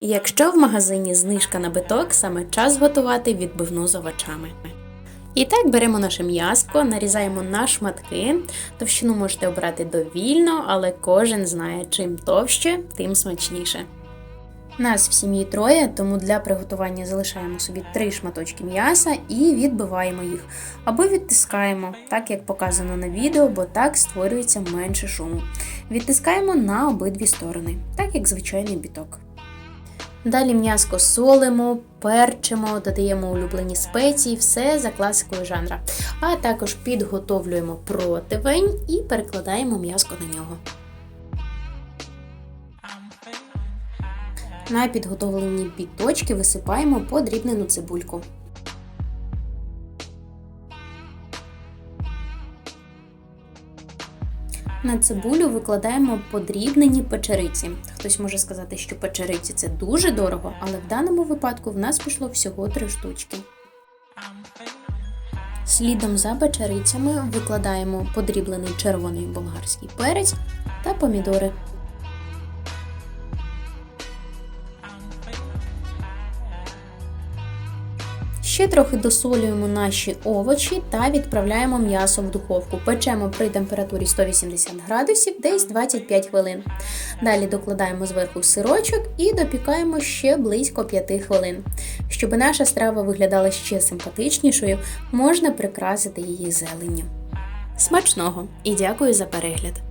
Якщо в магазині знижка на биток, саме час готувати відбивну з овочами. І так беремо наше м'яско, нарізаємо на шматки. Товщину можете обрати довільно, але кожен знає, чим товще, тим смачніше. Нас в сім'ї троє, тому для приготування залишаємо собі три шматочки м'яса і відбиваємо їх. Або відтискаємо, так як показано на відео, бо так створюється менше шуму. Відтискаємо на обидві сторони, так як звичайний біток. Далі м'яско солимо, перчимо, додаємо улюблені спеції, все за класикою жанра. А також підготовлюємо противень і перекладаємо м'яско на нього. На підготовлені біточки висипаємо подрібнену цибульку. На цибулю викладаємо подрібнені печериці. Хтось може сказати, що печериці це дуже дорого, але в даному випадку в нас пішло всього три штучки. Слідом за печерицями викладаємо подріблений червоний болгарський перець та помідори. Ще трохи досолюємо наші овочі та відправляємо м'ясо в духовку. Печемо при температурі 180 градусів десь 25 хвилин. Далі докладаємо зверху сирочок і допікаємо ще близько 5 хвилин. Щоб наша страва виглядала ще симпатичнішою, можна прикрасити її зеленню. Смачного і дякую за перегляд!